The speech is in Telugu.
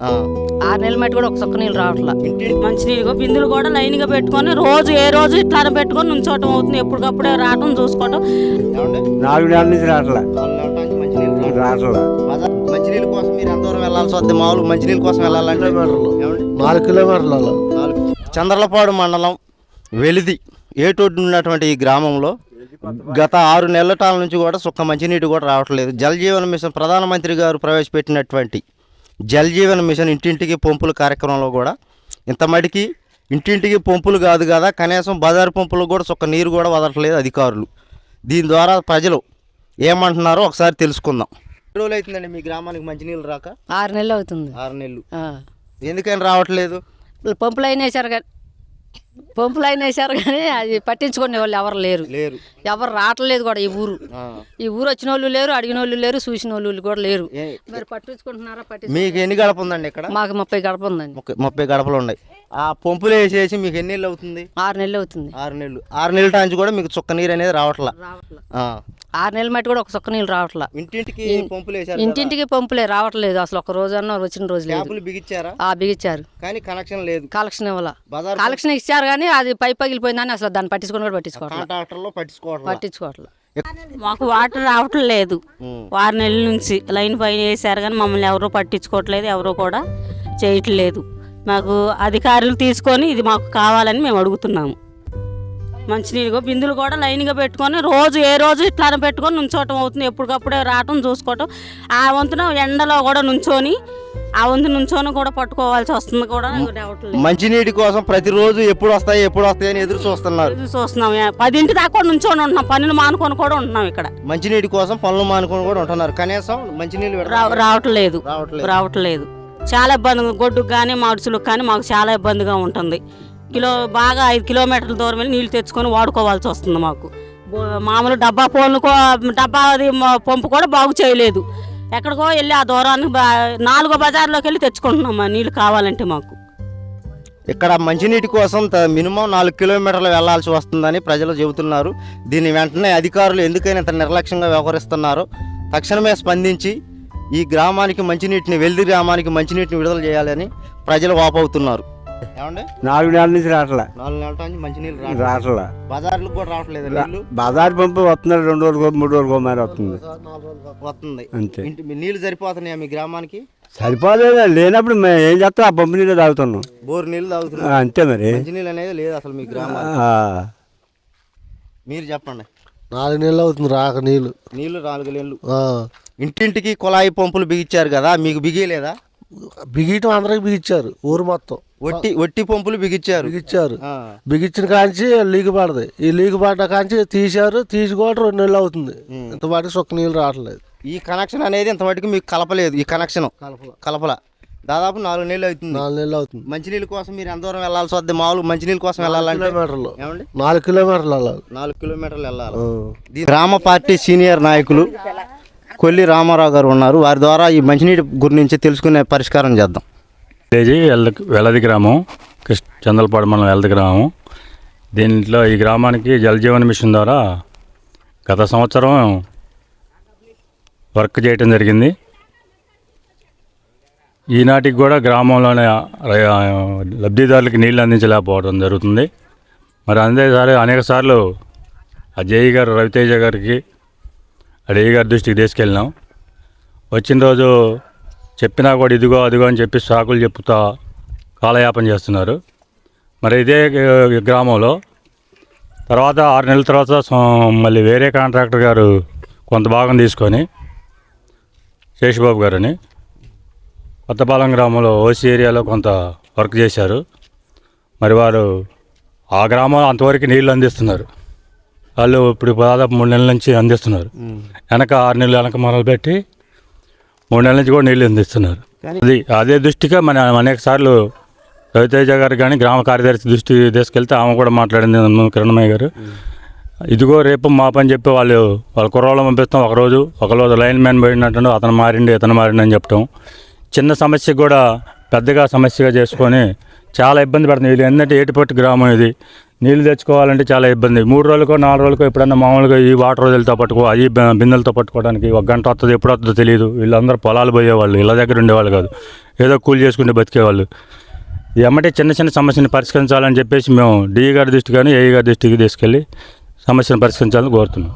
ఆ, ఆరు నెలల మట్టి కూడా ఒక చొక్క నీళ్ళు రావట్లా. ఇంటి మంచినీళ్ళు బిందులు కూడా లైన్గా పెట్టుకొని రోజు ఏ రోజు ఇట్లానే పెట్టుకొని నుంచోవటం అవుతుంది. ఎప్పటికప్పుడే రావటం చూసుకోవటం. ఏమండి? నాలుగు నెలల నుంచి రావట్లే. రావట్లే. మంచినీళ్ళ కోసం మీరు ఎంత దూరం వెళ్ళాల్సి వద్ది? మామూలు మంచినీళ్ళ కోసం వెళ్ళాలంటే ఏమండి? నాలుగు కిలోమీటర్లు నాలుగు. చంద్రలపాడు మండలం వెలిది ఏటొడ్డు ఉన్నటువంటి ఈ గ్రామంలో గత ఆరు నెలల నుంచి కూడా సుక్క మంచినీటి కూడా రావట్లేదు. జల్ జీవన్ మిషన్ ప్రధానమంత్రి గారు ప్రవేశపెట్టినటువంటి జల్ జీవన్ మిషన్ ఇంటింటికి పంపుల కార్యక్రమంలో కూడా ఇంత మడికి ఇంటింటికి పంపులు కాదు కదా కనీసం బజారు పంపులకు కూడా సుక్క నీరు కూడా వదలట్లేదు అధికారులు. దీని ద్వారా ప్రజలు ఏమంటున్నారో ఒకసారి తెలుసుకుందాం. ఎన్ని రోజులు అవుతుందండి మీ గ్రామానికి మంచినీళ్ళు రాక? ఆరు నెలలు అవుతుంది. ఆరు నెలలు. ఎందుకని రావట్లేదు? పంపులు అయినా కానీ పంపులు అయినా వేసారు కానీ అది పట్టించుకునే వాళ్ళు ఎవరు లేరు. లేరు. ఎవరు రావట్లేదు కూడా ఈ ఊరు. ఈ ఊరు వచ్చిన వాళ్ళు లేరు అడిగిన వాళ్ళు లేరు చూసిన వాళ్ళు కూడా లేరు. మరి పట్టించుకుంటున్నారా పట్టి మీకు ఎన్ని గడప ఉందండి ఇక్కడ? మాకు ముప్పై గడప ఉందండి. ముప్పై- గడపలు ఉన్నాయి. ఆ పంపులు వేసేసి మీకు ఎన్ని నెలలు అవుతుంది? ఆరు నెలలు అవుతుంది. ఆరు నెలలు. ఆరు నెలల నుంచి కూడా మీకు చుక్క నీరు అనేది రావట్లా. ఆరు నెలల మట్టి కూడా ఒక చొక్క నీళ్ళు రావట్లా. ఇంటింటికి పంపులు ఇంటింటికి పంపులే రావట్లేదు. అసలు ఒక రోజు అన్న వచ్చిన రోజు లేదు ఆ బిగించారు. కానీ కనెక్షన్ లేదు. కలెక్షన్ ఇవ్వాల. కలెక్షన్ ఇచ్చారు కానీ అది పై పగిలిపోయిందని అసలు దాన్ని పట్టించుకొని కూడా పట్టించుకోవట్లా. కాంట్రాక్టర్లో పట్టించుకోవట్లా. పట్టించుకోవట్లా. మాకు వాటర్ రావటం లేదు. ఆరు నెలల నుంచి లైన్ పైన వేసారు కానీ మమ్మల్ని ఎవరూ పట్టించుకోవట్లేదు ఎవరు కూడా చేయట్లేదు. మాకు అధికారులు తీసుకొని ఇది మాకు కావాలని మేము అడుగుతున్నాము. మంచినీళ్ళు బిందులు కూడా లైన్గా పెట్టుకొని రోజు ఏ రోజు ఇట్లానే పెట్టుకొని నుంచోవటం అవుతుంది. ఎప్పటికప్పుడే రావటం చూసుకోవటం. ఆ వంతున ఎండలో కూడా నుంచొని ఆ వంతు నుంచొని కూడా పట్టుకోవాల్సి వస్తుంది కూడా మంచినీటి కోసం ప్రతిరోజు ఎప్పుడు వస్తాయి ఎప్పుడు వస్తాయి అని ఎదురు చూస్తున్నారు. చూస్తున్నాం. పదింటి దాకా కూడా నుంచొని ఉంటున్నాం. పనులు మానుకొని కూడా ఉంటున్నాం ఇక్కడ. మంచినీటి కోసం పనులు మానుకొని కూడా ఉంటున్నారు. కనీసం మంచినీళ్ళు. రావట్లేదు. రావట్లేదు. చాలా ఇబ్బంది గొడ్డుకు కానీ మడుచులకు కానీ మాకు చాలా ఇబ్బందిగా ఉంటుంది. కిలో బాగా ఐదు కిలోమీటర్ల దూరం వెళ్ళి నీళ్ళు తెచ్చుకొని వాడుకోవాల్సి వస్తుంది మాకు. మామూలు డబ్బా ఫోన్లు డబ్బా అది పంపు కూడా బాగు చేయలేదు. ఎక్కడికో వెళ్ళి ఆ దూరాన్ని నాలుగో బజార్లోకి వెళ్ళి తెచ్చుకుంటున్నాం నీళ్ళు కావాలంటే మాకు. ఇక్కడ మంచినీటి కోసం మినిమం నాలుగు కిలోమీటర్లు వెళ్ళాల్సి వస్తుందని ప్రజలు చెబుతున్నారు. దీన్ని వెంటనే అధికారులు ఎందుకైనా ఇంత నిర్లక్ష్యంగా వ్యవహరిస్తున్నారు తక్షణమే స్పందించి ఈ గ్రామానికి మంచినీటిని వెల్ది గ్రామానికి మంచినీటిని విడుదల చేయాలని ప్రజలు వాపవుతున్నారు నాలుగు నెలల నుంచి రావట్లే. నాలుగు నెలల నుంచి మంచినీళ్ళు రావట్లే. బజార్లకు కూడా రావట్లేదు నీళ్ళు? బజార్ పంపు వస్తున్నారు రెండు రోజులు మూడు రోజులు మరి వస్తుంది. వస్తుంది. అంతే. నీళ్ళు సరిపోతున్నాయా మీ గ్రామానికి? సరిపోలేదు? లేనప్పుడు మేము ఏం చేస్తాం? ఆ పంపు నీళ్ళు తాగుతున్నాం. బోర్ నీళ్ళు ఆ, తాగుతున్నారు అంతే మరి. మంచినీళ్ళు అనేది లేదు అసలు మీ గ్రామానికి. ఆ, మీరు చెప్పండి. నాలుగు నెలలు అవుతుంది రాక నీళ్ళు. నీళ్ళు నాలుగు నెలలు. ఆ. ఇంటింటికి కుళాయి పంపులు బిగించారు కదా మీకు బిగియలేదా? బిగియటం అందరికి బిగించారు ఊరు మొత్తం. ఒట్టి ఒట్టి పంపులు బిగించారు బిగించారు. బిగించిన కాంచి లీక్ పడది. ఈ లీక్ పడ్డ కాంచి తీశారు తీసుకోవడం రెండు నెలలు అవుతుంది. ఇంత వాటికి సుక్క నీళ్ళు రావట్లేదు. ఈ కనెక్షన్ అనేది ఇంతవరకు మీకు కలపలేదు ఈ కనెక్షన్. కలపల. కలపల. దాదాపు నాలుగు నెలలు అవుతుంది. నాలుగు నెలలు అవుతుంది. మంచినీళ్ళ కోసం మీరు ఎంత దూరం వెళ్ళాల్సి వద్ద? మామూలు మంచినీళ్ళ కోసం వెళ్ళాలంటే కిలోమీటర్లు. నాలుగు కిలోమీటర్లు వెళ్ళాలి. నాలుగు కిలోమీటర్లు వెళ్ళాలి. గ్రామ పార్టీ సీనియర్ నాయకులు. కొల్లి రామారావు గారు ఉన్నారు. వారి ద్వారా ఈ మంచినీటి గురించి తెలుసుకునే పరిష్కారం చేద్దాం. విలేజ్ వెల్ల వెల్లది గ్రామం కృష్ణ చందలపాడు మండలం వెల్లది గ్రామం. దీంట్లో ఈ గ్రామానికి జలజీవన్ మిషన్ ద్వారా గత సంవత్సరం వర్క్ చేయటం జరిగింది. ఈనాటికి కూడా గ్రామంలోనే లబ్ధిదారులకి నీళ్ళు అందించలేకపోవడం జరుగుతుంది. మరి అందేసారి అనేక సార్లు ఆ జేఈ గారు రవితేజ గారికి ఆ గారి దృష్టికి తీసుకెళ్ళినాం. వచ్చిన రోజు చెప్పినా కూడా ఇదిగో అదిగో అని చెప్పి సాకులు చెప్తా కాలయాపన చేస్తున్నారు. మరి ఇదే గ్రామంలో తర్వాత ఆరు నెలల తర్వాత మళ్ళీ వేరే కాంట్రాక్టర్ గారు కొంత భాగం తీసుకొని శేషబాబు గారని కొత్తపాలెం గ్రామంలో ఓసీ ఏరియాలో కొంత వర్క్ చేశారు. మరి వారు ఆ గ్రామంలో అంతవరకు నీళ్ళు అందిస్తున్నారు. వాళ్ళు ఇప్పుడు దాదాపు మూడు నెలల నుంచి అందిస్తున్నారు. వెనక ఆరు నెలలు వెనక మొదలు పెట్టి మూడు నెలల నుంచి కూడా నీళ్ళు అందిస్తున్నారు. అది అదే దృష్టిగా మన అనేక సార్లు రవితేజ గారు కానీ గ్రామ కార్యదర్శి దృష్టి తీసుకెళ్తే ఆమె కూడా మాట్లాడింది కిరణమయ్య గారు. ఇదిగో రేపు మా పని చెప్పి వాళ్ళు వాళ్ళ కుర్రోళ్ళు పంపిస్తాం ఒకరోజు. ఒకరోజు లైన్ మ్యాన్ పోయినట్టు అతను మారిండి ఇతను మారిండి అని చెప్పటం. చిన్న సమస్య కూడా పెద్దగా సమస్యగా చేసుకొని చాలా ఇబ్బంది పడుతుంది. ఇది ఏంటంటే ఏటిపట్టు గ్రామం ఇది. నీళ్ళు తెచ్చుకోవాలంటే చాలా ఇబ్బంది. మూడు రోజులకో నాలుగు రోజులకో ఎప్పుడన్నా మామూలుగా ఈ వాటర్ రోజులతో పట్టుకో ఈ బిందెలతో పట్టుకోవడానికి ఒక గంట వస్తుంది ఎప్పుడు వస్తుందో తెలియదు వీళ్ళందరూ పొలాలు పోయేవాళ్ళు. ఇళ్ళ దగ్గర ఉండేవాళ్ళు కాదు. ఏదో కూలి చేసుకుంటే బతికేవాళ్ళు. ఎమ్మటే చిన్న చిన్న సమస్యని పరిష్కరించాలని చెప్పేసి మేము డిఈ గారి దృష్టి కానీ ఏఈ గారి దృష్టికి తీసుకెళ్ళి సమస్యను పరిష్కరించాలని కోరుతున్నాం.